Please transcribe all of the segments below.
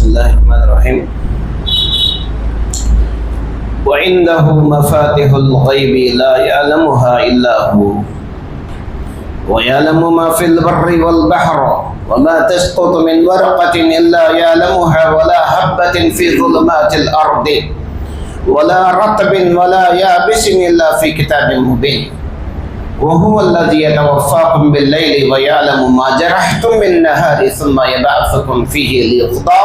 بسم الله الرحمن الرحيم. وعنده مفاتح الغيب لا يعلمها إلا هو. ويعلم ما في البر والبحر وما تسقط من ورقة إلا يعلمها ولا حبة في ظلمات الأرض ولا رطب ولا يابس إلا في كتاب مبين. وهو الذي يتوفاكم بالليل ويعلم ما جرحتم بالنهار ثم يبعثكم فيه ليقضى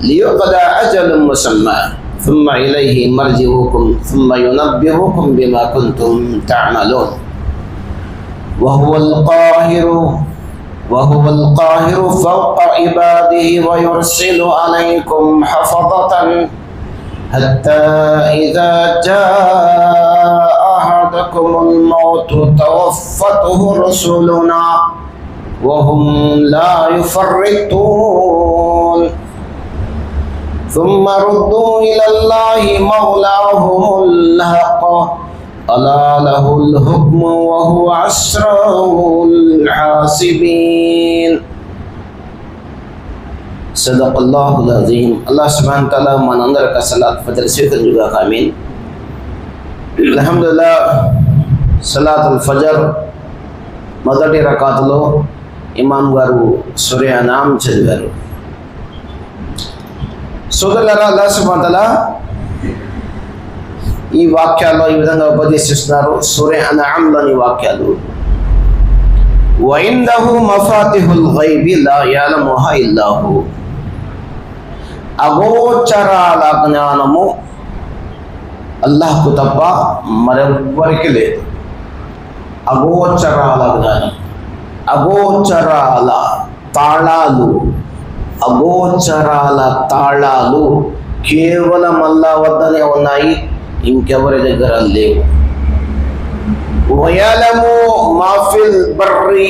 ليقضى أجل مسمى. ثم إليه مرجعكم ثم ينبئكم بما كنتم تعملون. وهو القاهر وهو القاهر فوق عباده ويرسل عليكم حفظة حتى إذا جاء أحدكم الموت توفته رسلنا وهم لا يفرطون. ثم ردوا إلى الله مولاهم الحق. ألا له الحكم وهو أسرع الحاسبين. صدق الله العظيم. الله سبحانه وتعالى من أندر كسلات فدرسيكم juga amin. అల్హమ్దుల్లా సలాతుల్ Fajr మొదటి రకాతులో ఇమాం గారు సూర్యనాం చదివారు. సోదరులారా అల్లా ఈ వాక్యాల్లో ఈ విధంగా ఉపదేశిస్తున్నారు సూర్య అనాంలోని వాక్యాలు. వైందహు మఫాతిహుల్ గైబి లా యాలముహా ఇల్లాహు. అగోచరాల జ్ఞానము అల్లాహ్కు తప్ప మరెవ్వరికి లేదు అగోచరాల జ్ఞానం అగోచరాల తాళాలు అగోచరాల తాళాలు కేవలం అల్లా వద్దనే ఉన్నాయి ఇంకెవరి దగ్గర లేవు వయలము మాఫిల్ బర్రి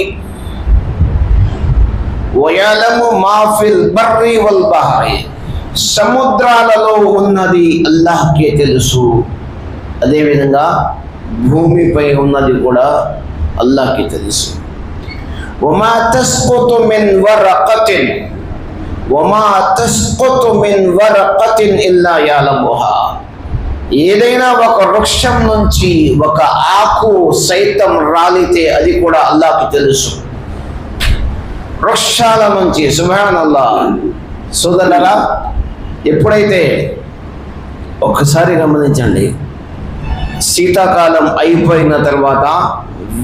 వయలము మాఫిల్ బర్రి వల్ బహరి సముద్రాలలో ఉన్నది అల్లాహ్కే తెలుసు అదేవిధంగా భూమిపై ఉన్నది కూడా అల్లాహ్కి తెలుసు وما تسقط من ورقة وما تسقط من ورقة إلا يعلمها ఏదైనా ఒక వృక్షం నుంచి ఒక ఆకు సైతం రాలితే అది కూడా అల్లాహ్కి తెలుసు వృక్షాల నుంచి సుభాన్ అల్లా సోదరులరా ఎప్పుడైతే ఒక్కసారి గమనించండి శీతాకాలం అయిపోయిన తర్వాత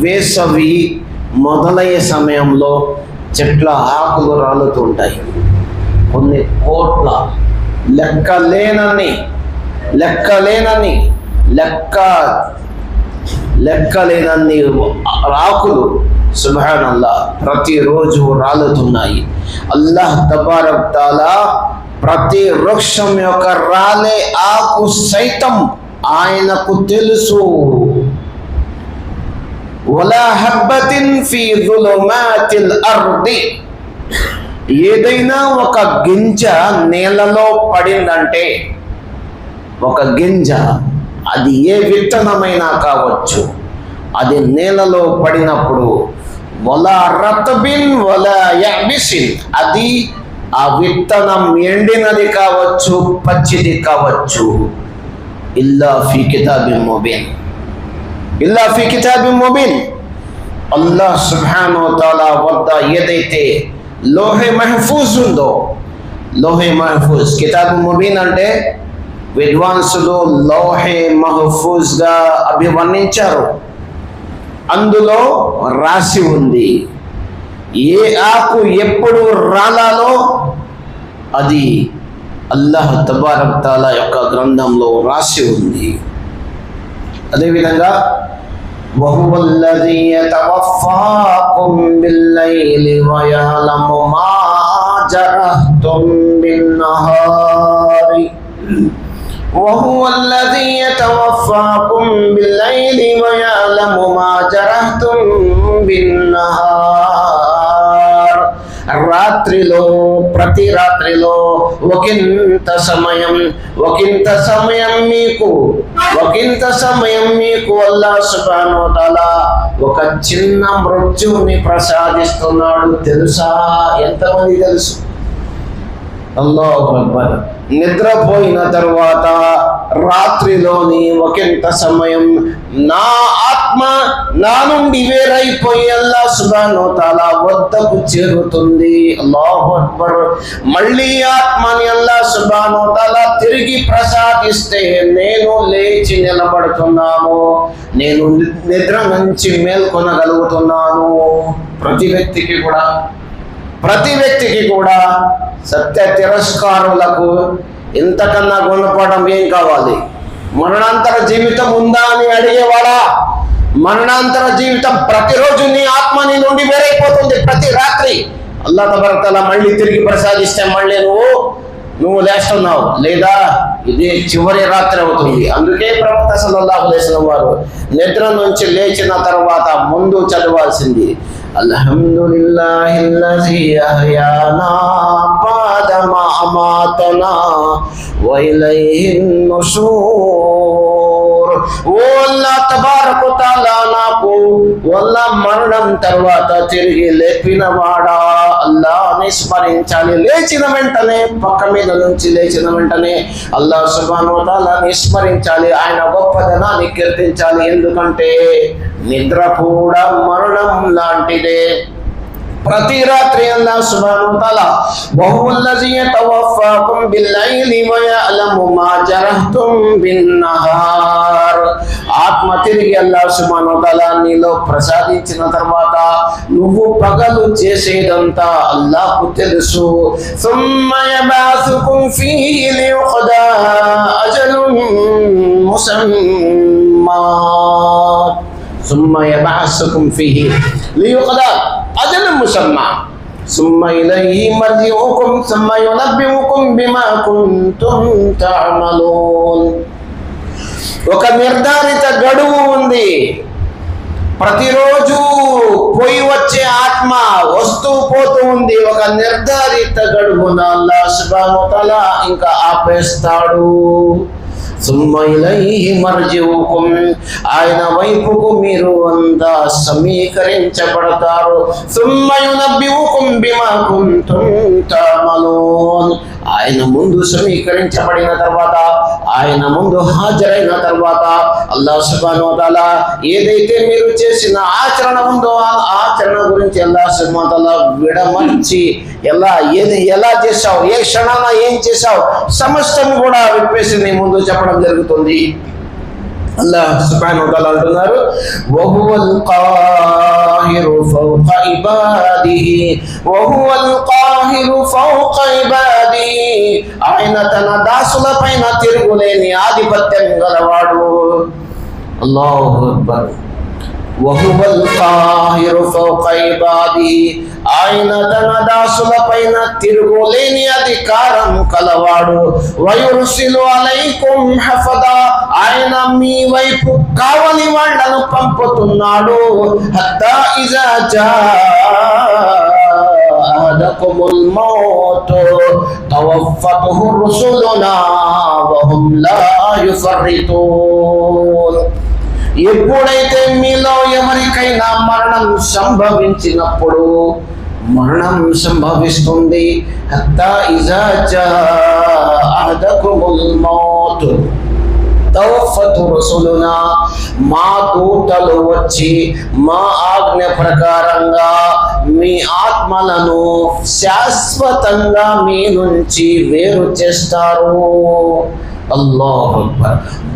వేసవి మొదలయ్యే సమయంలో చెట్ల ఆకులు రాలుతూ ఉంటాయి. కొన్ని కోట్ల లెక్కలేనని లెక్కలేనని లెక్క లెక్కలేనన్ని రాకులు సుభానల్లా ప్రతిరోజు రాలుతున్నాయి. అల్లాహ్ తబారక్ తాలా ప్రతి వృక్షం యొక్క రాలే ఆకు సైతం ఆయనకు తెలుసు. ఏదైనా ఒక గింజ నేలలో పడిందంటే ఒక గింజ అది ఏ విత్తనమైనా కావచ్చు. అది నేలలో పడినప్పుడు వలా రతబిన్ వల యాబిసిన్. అది ఆ విత్తనం ఎండినది కావచ్చు పచ్చిది కావచ్చు. ఇల్లా ఫీ కితాబి ముబీన్. ఇల్లా ఫీ కితాబి ముబీన్. అల్లాహ్ సుబ్హానహు తాలా వద్ద ఏదైతే లోహే మహఫూజ్ ఉందో లోహే మహఫూజ్ కితాబ్ ముబీన్ అంటే విద్వాంసులు లోహే మహఫూజ్గా అభివర్ణించారు. అందులో రాసి ఉంది. ఏ ఆకు ఎప్పుడు రాలాలో అది అల్లాహ్ తబారక్ తాలా యొక్క గ్రంథంలో రాసి ఉంది అదేవిధంగా وهو الذي يتوفاكم بالليل ويعلم ما جرحتم بالنهار وهو الذي يتوفاكم بالليل ويعلم ما جرحتم بالنهار రాత్రిలో ప్రతి రాత్రిలో ఒకంత సమయం ఒకంత సమయం మీకు ఒకంత సమయం మీకు అల్లా సుబానో తలా ఒక చిన్న మృత్యువుని ప్రసాదిస్తున్నాడు. తెలుసా? ఎంతమంది తెలుసు? అల్లాహు నిద్రపోయిన తరువాత రాత్రిలోని ఒకంత సమయం? నా ఆత్మ నా నుండి వేరైపోయి అల్లా సుబాను తాలా వద్దకు చేరుతుంది. అల్లాహు అక్బర్. మళ్ళీ ఆత్మని అల్లా సుబాను తాలా తిరిగి ప్రసాదిస్తే నేను లేచి నిలబడుతున్నాను. నేను నిద్ర నుంచి మేల్కొనగలుగుతున్నాను. ప్రతి వ్యక్తికి కూడా ప్రతి వ్యక్తికి కూడా సత్య తిరస్కారులకు ఇంతకన్నా గుణపడడం ఏం కావాలి? మరణాంతర జీవితం ఉందా అని అడిగేవాడా? మరణాంతర జీవితం ప్రతిరోజు నీ ఆత్మ నీ నుండి వేరైపోతుంది ప్రతి రాత్రి. అల్లా తబరతల మళ్ళీ తిరిగి ప్రసాదిస్తే మళ్ళీ నువ్వు నువ్వు లేస్తున్నావు. లేదా ఇది చివరి రాత్రి అవుతుంది. అందుకే ప్రవక్త సల్లాహు లేసిన వారు నిద్ర నుంచి లేచిన తర్వాత ముందు చదవాల్సింది الحمد لله الذي أحيانا بعدما أماتنا وإليه النشور. ఓ అల్లా తబారకు తాలా నాకు వల్ల మరణం తర్వాత తిరిగి లేపిన వాడా అల్లాని స్మరించాలి. లేచిన వెంటనే పక్క మీద నుంచి లేచిన వెంటనే అల్లా సుబాను తాలాని స్మరించాలి. ఆయన గొప్పదనాన్ని కీర్తించాలి. ఎందుకంటే నిద్ర కూడా మరణం లాంటిదే. ప్రతి రాత్రి అల్లా సుబ్హానహు తఆలా వహువల్లజీ యతవఫాకుం బిల్లైలి వ యఅలము మా జరహ్తుం బిన్నహార్ ఆత్మ తిరిగి అల్లా సుబ్హానహు తఆలా నీలో ప్రసాదించిన తర్వాత నువ్వు పగలు చేసేదంతా అల్లాహ్కు తెలుసు ثم يبعثكم فيه ليقضى أجل مسمى ثم يبعثكم فيه ليقضى أجل مسمى ثم إليه مرجعكم ثم ينبئكم بما كنتم تعملون ఒక నిర్ధారిత గడువు ఉంది ప్రతిరోజు పోయి వచ్చే ఆత్మ వస్తూ పోతూ ఉంది ఒక నిర్ధారిత గడువున అల్లా సుబ్హానహు వ తఆలా ఇంకా ఆపేస్తాడు సుమ్మ ఇలైహి మర్జిఉకుం ఆయన వైపుకు మీరు అంతా సమీకరించబడతారు. సుమ్మ యునబ్బిఉకుం ఆయన ముందు సమీకరించబడిన తర్వాత ఆయన ముందు హాజరైన తర్వాత అల్లాహ్ సుబానోతాల ఏదైతే మీరు చేసిన ఆచరణ ఉందో ఆ ఆచరణ గురించి అల్లా సుబ్హానహు విడమర్చి ఎలా ఏది ఎలా చేశావు ఏ క్షణాన ఏం చేశావు సమస్తం కూడా విప్పేసి నీ ముందు చెప్పడం జరుగుతుంది. అల్లాహ్ సుబ్హానహు వ తఆలా అంటున్నారు వహువల్ కాహిరు ఫౌక ఇబాదిహి వహువల్ కాహిరు ఫౌక ఇబాదిహి ఆయన తన దాసుల పైన తిరుగులేని ఆధిపత్యం గలవాడు అల్లాహు అక్బర్ వహువల్ కాహిరు ఫౌక ఇబాదిహి ఆయన తన దాసుల పైన తిరుగులేని అధికారం కలవాడు వయురుసిలు అలైకుం హఫదా ఆయన మీ వైపు కావలి వాళ్ళను పంపుతున్నాడు హత్తా ఇజా జా أحدكم الموت توفته رسلنا وهم لا يفرطون ఎప్పుడైతే మీలో ఎవరికైనా మరణం సంభవించినప్పుడు మరణం సంభవిస్తుంది. రసులునా. మా దూతలు వచ్చి మా ఆజ్ఞ ప్రకారంగా మీ ఆత్మలను శాశ్వతంగా మీ నుంచి వేరు చేస్తారు. అల్లాహ్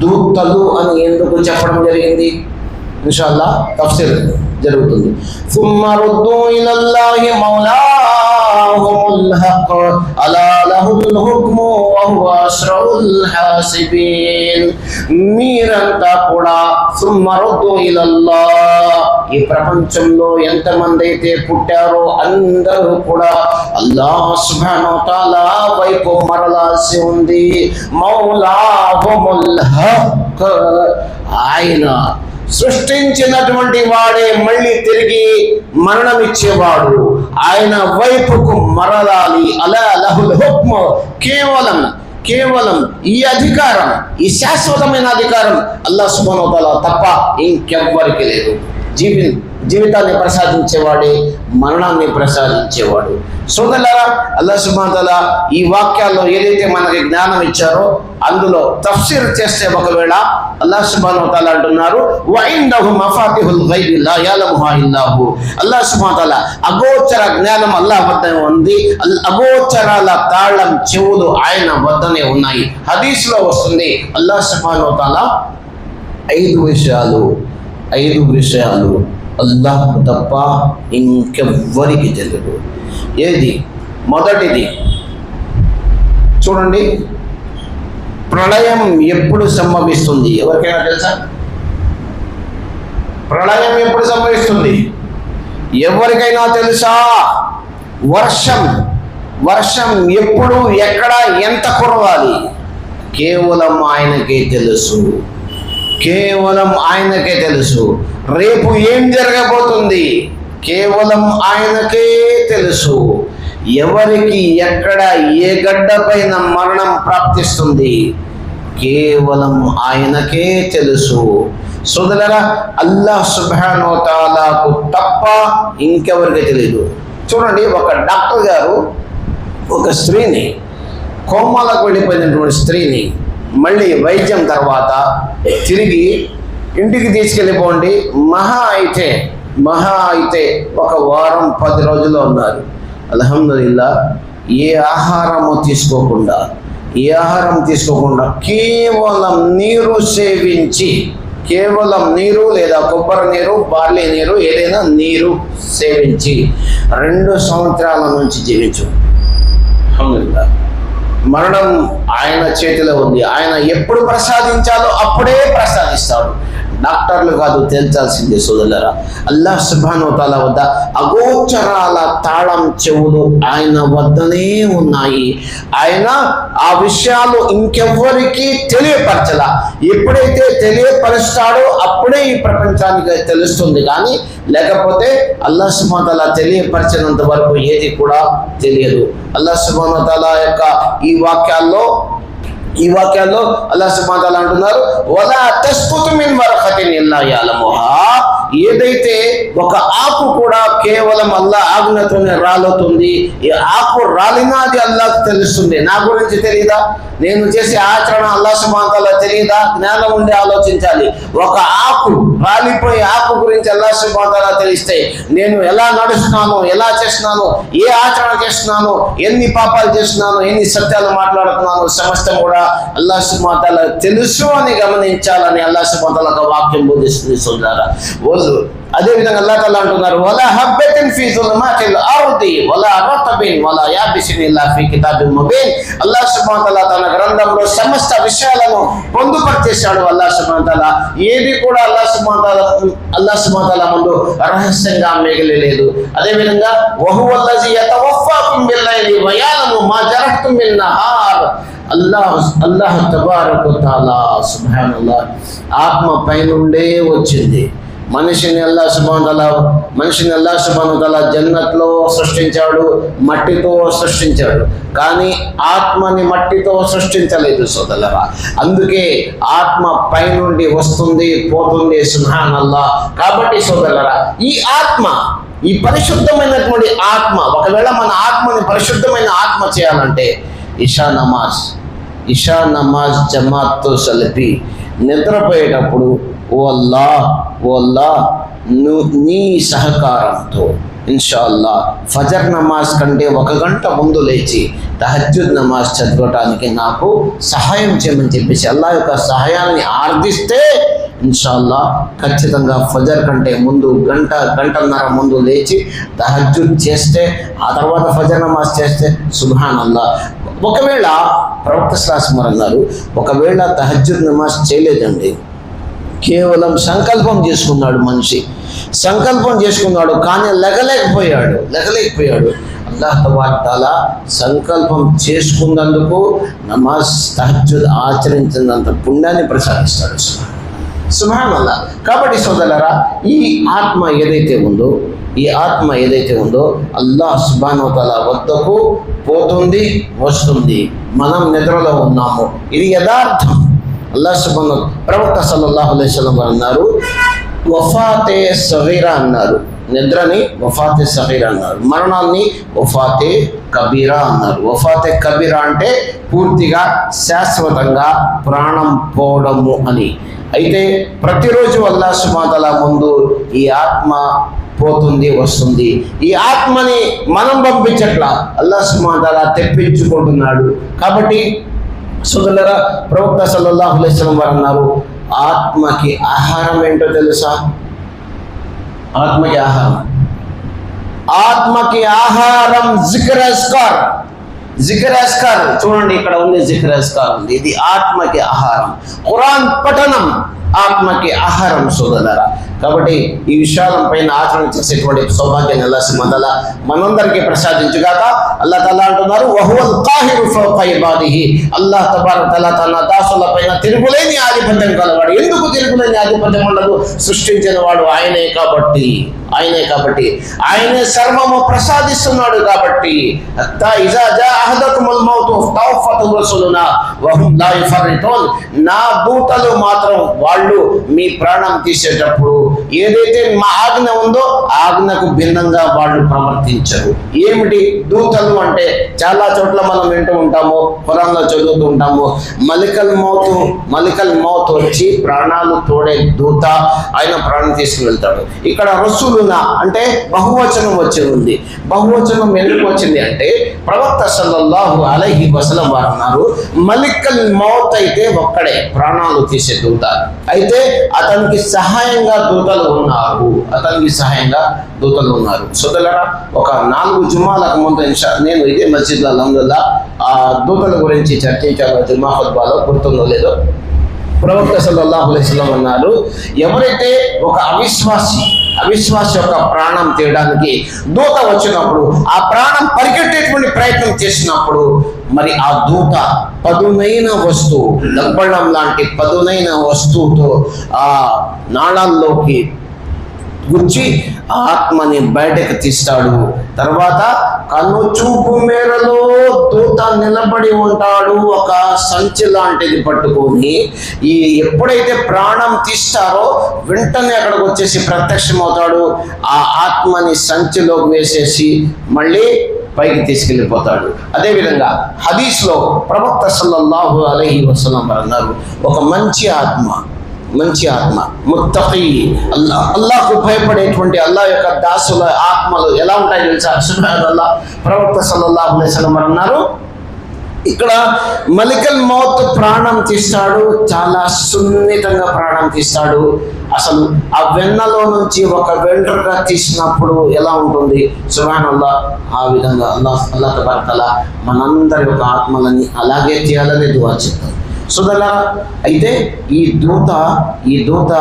దూతలు అని ఎందుకు చెప్పడం జరిగింది? ఇన్షాల్లా తఫ్సీల్ జరుగుతుంది. సుమ్మరుద్దు ఇలల్లాహి మౌలా الله مولاهم الحق ألا له الحكم وهو أسرع الحاسبين మీరంతా కూడా ثم ردوا إلى الله ఈ ప్రపంచంలో ఎంతమంది అయితే పుట్టారో అందరూ కూడా అల్లాహ్ సుబ్హానహు తాలా వైపు మరలాల్సి ఉంది మౌలాహుముల్ హక్ ఆయన సృష్టించినటువంటి వాడే మళ్ళీ తిరిగి మరణమిచ్చేవాడు ఆయన వైపుకు మరలాలి. అలా లహుల్ హుక్మ కేవలం కేవలం ఈ అధికారం ఈ శాశ్వతమైన అధికారం అల్లా సుబానోతల తప్ప ఇంకెవ్వరికి లేదు. జీవి జీవితాన్ని ప్రసాదించేవాడే మరణాన్ని ప్రసాదించేవాడు. సోదరులారా అల్లా సుమాతల ఈ వాక్యాల్లో ఏదైతే మనకి జ్ఞానం ఇచ్చారో అందులో తఫ్సీర్ చేస్తే ఒకవేళ అల్లా సుబ్హానహు అంటున్నారు మఫాతిహుల్ అల్లా సుమాతల అగోచర జ్ఞానం అల్లా వద్దనే ఉంది అల్- అగోచరాల తాళం చెవులు ఆయన వద్దనే ఉన్నాయి. హదీస్లో వస్తుంది అల్లా సుబ్హానహు ఐదు విషయాలు ఐదు విషయాలు అల్లాహ్ తప్ప ఇంకెవ్వరికి తెలియదు ఏది? మొదటిది. చూడండి. ప్రళయం ఎప్పుడు సంభవిస్తుంది? ఎవరికైనా తెలుసా? ప్రళయం ఎప్పుడు సంభవిస్తుంది? ఎవరికైనా తెలుసా? వర్షం. వర్షం ఎప్పుడు ఎక్కడ ఎంత కురవాలి? కేవలం ఆయనకే తెలుసు. కేవలం ఆయనకే తెలుసు. రేపు ఏం జరగబోతుంది? కేవలం ఆయనకే తెలుసు. ఎవరికి ఎక్కడ ఏ గడ్డ పైన మరణం ప్రాప్తిస్తుంది? కేవలం ఆయనకే తెలుసు. సోదరరా అల్లాహ్ సుబ్హానో తాలాకు తప్ప ఇంకెవరికి తెలియదు చూడండి ఒక డాక్టర్ గారు ఒక స్త్రీని కోమాలకు వెళ్ళిపోయినటువంటి స్త్రీని మళ్ళీ వైద్యం తర్వాత తిరిగి ఇంటికి తీసుకెళ్ళిపోండి. మహా అయితే మహా అయితే ఒక వారం పది రోజుల్లో ఉన్నారు. అల్హమ్దుల్లా ఏ ఆహారము తీసుకోకుండా ఏ ఆహారం తీసుకోకుండా కేవలం నీరు సేవించి కేవలం నీరు లేదా కొబ్బరి నీరు బార్లీ నీరు ఏదైనా నీరు సేవించి రెండు సంవత్సరాల నుంచి జీవించు. అల్హమ్దులిల్లాహ్. మరణం ఆయన చేతిలో ఉంది. ఆయన ఎప్పుడు ప్రసాదించాలో అప్పుడే ప్రసాదిస్తాడు. డాక్టర్లు కాదు తేల్చాల్సిందే సోదరులరా. అల్లా సుబ్హాను వద్ద అగోచరాల తాళం చెవులు ఆయన వద్దనే ఉన్నాయి. ఆయన ఆ విషయాలు ఇంకెవ్వరికి తెలియపరచలా. ఎప్పుడైతే తెలియపరుస్తాడో అప్పుడే ఈ ప్రపంచానికి తెలుస్తుంది. కానీ లేకపోతే అల్లా సుబ్హాను తాలా తెలియపరిచినంత వరకు ఏది కూడా తెలియదు. అల్లా సుబ్హాను యొక్క ఈ వాక్యాల్లో ఈ వాక్యాల్లో అల్లా సుమాతాలు అంటున్నారు వలా తస్పుతు మిన్ వరఖతిన్ ఇల్లా యఅలముహా ఏదైతే ఒక ఆకు కూడా కేవలం అల్లా ఆజ్ఞతోనే రాలుతుంది ఈ ఆకు రాలినా అది అల్లాకు తెలుస్తుంది. నా గురించి తెలియదా నేను చేసే ఆచరణ అల్లా సుమాతాల తెలియదా జ్ఞానం ఉండి ఆలోచించాలి. ఒక ఆకు రాలిపోయే ఆకు గురించి అల్లా సుమాతాల తెలిస్తే నేను ఎలా నడుస్తున్నాను ఎలా చేస్తున్నాను ఏ ఆచరణ చేస్తున్నాను ఎన్ని పాపాలు చేస్తున్నాను ఎన్ని సత్యాలు మాట్లాడుతున్నాను సమస్తం కూడా అల్లా సుమాతాల తెలుసు అని గమనించాలని అల్లా సుమాతాల వాక్యం బోధిస్తుంది సోదరా రోజు. అదే విధంగా అల్లా తల్లా అంటున్నారు వలా హబ్బతిన్ ఫీ జుల్మాతిల్ అర్ది వలా రతబిన్ వలా యాబిసిన్ ఇల్లా ఫీ కితాబిన్ ముబీన్. అల్లాహ్ సుబ్హానహు తాలా తన గ్రంథంలో సమస్త విషయాలను పొందుపరిచేశాడు అల్లాహ్ సుబ్హానహు తాలా. ఏది కూడా అల్లాహ్ సుబ్హానహు తాలా అల్లాహ్ సుబ్హానహు తాలా ముందు రహస్యంగా మిగలలేదు. అదే విధంగా వహువల్లజీ యతవఫాకుం బిల్లైలి వయాలము మా జరహతుం బిన్ నహార్ అల్లాహ్ అల్లాహ్ తబారక తాలా సుబ్హానల్లాహ్. ఆత్మ పైనుండే వచ్చింది. మనిషిని అల్లా సుబానుతల మనిషిని అల్లా సుబానుతల జన్నత్లో సృష్టించాడు మట్టితో సృష్టించాడు. కానీ ఆత్మని మట్టితో సృష్టించలేదు సోదలరా అందుకే ఆత్మ పైనుండి వస్తుంది పోతుంది సుహాన్ అల్లా కాబట్టి సోదలరా ఈ ఆత్మ ఈ పరిశుద్ధమైనటువంటి ఆత్మ ఒకవేళ మన ఆత్మని పరిశుద్ధమైన ఆత్మ చేయాలంటే ఇషా నమాజ్ ఇషా నమాజ్ జమాత్తో సలిపి నిద్రపోయేటప్పుడు ఓ అల్లా ఓ అల్లా ను- నీ సహకారంతో. ఇన్షాల్లా ఫజర్ నమాజ్ కంటే ఒక గంట ముందు లేచి తహజ్జుద్ నమాజ్ చదవటానికి నాకు సహాయం చేయమని చెప్పేసి అల్లా యొక్క సహాయాన్ని ఆర్దిస్తే ఇన్షాల్లా ఖచ్చితంగా ఫజర్ కంటే ముందు గంట గంటన్నర ముందు లేచి తహజ్జుద్ చేస్తే ఆ తర్వాత ఫజర్ నమాజ్ చేస్తే సుభాన్ అల్లా ఒకవేళ ప్రవక్త శాస్త్రం అన్నారు ఒకవేళ తహజ్జుద్ నమాజ్ చేయలేదండి కేవలం సంకల్పం చేసుకున్నాడు మనిషి. సంకల్పం చేసుకున్నాడు కానీ లెగలేకపోయాడు లెగలేకపోయాడు. అల్లాహ్ తబార్తాల సంకల్పం చేసుకున్నందుకు నమాజ్ తహజుద్ ఆచరించినంత పుణ్యాన్ని ప్రసాదిస్తాడు. సుభాన్ అల్లా కాబట్టి సోదరులారా ఈ ఆత్మ ఏదైతే ఉందో ఈ ఆత్మ ఏదైతే ఉందో అల్లాహ్ సుబానోతల వద్దకు పోతుంది వస్తుంది. మనం నిద్రలో ఉన్నాము. ఇది యథార్థం. అల్లా సుబన్ ప్రవక్త సల్లల్లాహు అలైహి వారు అన్నారు వఫాతే సగీరా అన్నారు. నిద్రని వఫాతే సగీరా అన్నారు. మరణాన్ని వఫాతే కబీరా అన్నారు. వఫాతే కబీరా అంటే పూర్తిగా శాశ్వతంగా ప్రాణం పోవడము అని. అయితే ప్రతిరోజు అల్లా సుమాతల ముందు ఈ ఆత్మ పోతుంది వస్తుంది. ఈ ఆత్మని మనం పంపించట్లా. అల్లా సుమాతల తెప్పించుకుంటున్నాడు. కాబట్టి సోదరులరా ప్రవక్త సల్లల్లాహు అలైహి వారు అన్నారు ఆత్మకి ఆహారం ఏంటో తెలుసా? ఆత్మకి ఆహారం. ఆత్మకి ఆహారం జిక్రస్కార్ జిక్రస్కార్ చూడండి ఇక్కడ ఉంది జిక్రస్కార్ ఉంది ఇది ఆత్మకి ఆహారం. ఖురాన్ పఠనం. ఆత్మకి ఆహారం సోదరులరా. కాబట్టి ఈ విషయాల పైన ఆచరణ చేసేటువంటి సౌభాగ్యాన్ని అల్లా మనందరికీ ప్రసాదించుగాక అల్లా తల్లా అంటున్నారు వహువల్ కాహిరు ఫౌక అల్లాహ్ తబారక తల తన దాసుల పైన తిరుగులేని ఆధిపత్యం కలవాడు ఎందుకు తిరుగులేని ఆధిపత్యం ఉండదు? సృష్టించిన వాడు ఆయనే కాబట్టి. ఆయనే కాబట్టి ఆయనే సర్వము ప్రసాదిస్తున్నాడు కాబట్టి. మౌతు నా దూతలు మాత్రం వాళ్ళు మీ ప్రాణం తీసేటప్పుడు ఏదైతే మా ఆజ్ఞ ఉందో ఆజ్ఞకు భిన్నంగా వాళ్ళు ప్రవర్తించరు. ఏమిటి? దూతలు అంటే చాలా చోట్ల మనం వింటూ ఉంటాము పొలంలో చదువుతూ ఉంటాము. మలికల్ మౌతు మలికల్ మౌత్ వచ్చి ప్రాణాలు తోడే దూత ఆయన ప్రాణం తీసుకుని వెళ్తాడు ఇక్కడ రసులున అంటే బహువచనం వచ్చి ఉంది. బహువచనం ఎందుకు వచ్చింది అంటే ప్రవక్త సల్లల్లాహు అలహి వసలం వారు అన్నారు మలికల్ మౌత్ అయితే ఒక్కడే ప్రాణాలు తీసే దూత. అయితే అతనికి సహాయంగా దూతలు ఉన్నారు. అతనికి సహాయంగా దూతలు ఉన్నారు. సోదలరా ఒక నాలుగు జుమాలకు ముందు నేను ఇదే మస్జిద్ అల్హమ్దుల్లా ఆ దూతల గురించి చర్చించాను. జుమా ఖుత్బాలో గుర్తుందో లేదో? ప్రవక్త సల్లల్లాహు అన్నారు ఎవరైతే ఒక అవిశ్వాసి అవిశ్వాసి యొక్క ప్రాణం తీయడానికి దూత వచ్చినప్పుడు ఆ ప్రాణం పరిగెట్టేటువంటి ప్రయత్నం చేసినప్పుడు మరి ఆ దూత పదునైన వస్తువు దబ్బళం లాంటి పదునైన వస్తువుతో ఆ నాళాల్లోకి గుచ్చి ఆత్మని బయటకు తీస్తాడు. తర్వాత కన్ను చూపు మేరలో దూత నిలబడి ఉంటాడు. ఒక సంచి లాంటిది పట్టుకొని ఈ ఎప్పుడైతే ప్రాణం తీస్తారో వెంటనే అక్కడికి వచ్చేసి ప్రత్యక్షమవుతాడు. ఆ ఆత్మని సంచిలోకి వేసేసి మళ్ళీ పైకి తీసుకెళ్ళిపోతాడు. అదేవిధంగా హదీస్లో ప్రవక్త సల్లల్లాహు అలైహి వసలం అన్నారు ఒక మంచి ఆత్మ మంచి ఆత్మ. ముత్తకి అల్లా అల్లాహకు భయపడేటువంటి అల్లా యొక్క దాసుల ఆత్మలు ఎలా ఉంటాయి తెలుసా? సుబ్హాన్ అల్లా ప్రవక్త సల్లల్లాహు అన్నారు. ఇక్కడ మలికల్ మౌత్ ప్రాణం తీస్తాడు చాలా సున్నితంగా ప్రాణం తీస్తాడు. అసలు ఆ వెన్నలో నుంచి ఒక వెండ్రగా తీసినప్పుడు ఎలా ఉంటుంది? సుబాన్ ఆ విధంగా అల్లా అల్లా తబారకల మనందరి యొక్క ఆత్మలని అలాగే చేయాలని దువా చెప్తారు. సుదల అయితే ఈ దూత ఈ దూత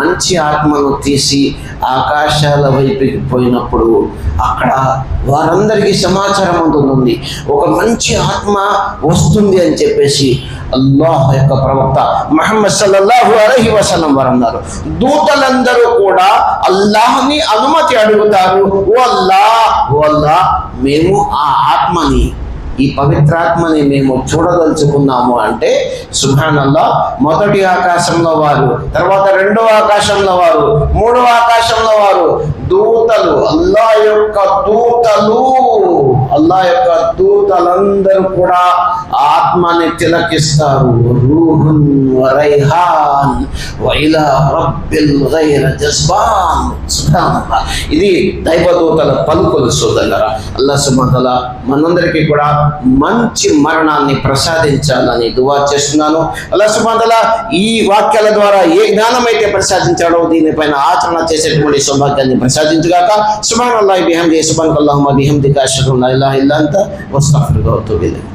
మంచి ఆత్మను తీసి ఆకాశాల వైపుకి పోయినప్పుడు అక్కడ వారందరికీ సమాచారం అందుతుంది. ఒక మంచి ఆత్మ వస్తుంది అని చెప్పేసి అల్లాహ్ యొక్క ప్రవక్త మహమ్మద్ సల్లల్లాహు అలహి వసలం వారు అన్నారు. దూతలందరూ కూడా అల్లాహ్ని అనుమతి అడుగుతారు. ఓ అల్లా ఓ అల్లా మేము ఆ ఆత్మని ఈ పవిత్రాత్మని మేము చూడదలుచుకున్నాము అంటే సుభానల్లా మొదటి ఆకాశంలో వారు తర్వాత రెండో ఆకాశంలో వారు మూడో ఆకాశంలో వారు దూతలు అల్లా యొక్క దూతలు. అల్లా యొక్క దూతలందరూ కూడా ఆత్మని తిలకిస్తారు. రూహున్ వరైహాన్ వైలా రబ్బిల్ గైర జస్బాన్ సుబ్హానల్లాహ్. ఇది దైవదూతల పలుకులు సోదరులరా. అల్లా సుమతల మనందరికీ కూడా మంచి మరణాన్ని ప్రసాదించాలని దువా చేస్తున్నాను. అల్లా సుమతల ఈ వాక్యాల ద్వారా ఏ జ్ఞానం అయితే ప్రసాదించాడో దీనిపైన ఆచరణ చేసేటువంటి సౌభాగ్యాన్ని ప్రసాదించుగాక. సుబాన్ అల్లాహ్ బిహంది సుబాన్ అల్లాహుమ్మ బిహందిక అష్హదు అన్ లా ఇలాహ ఇల్లా అంత వస్తగ్ఫిరుక వఅతూబు ఇలైక్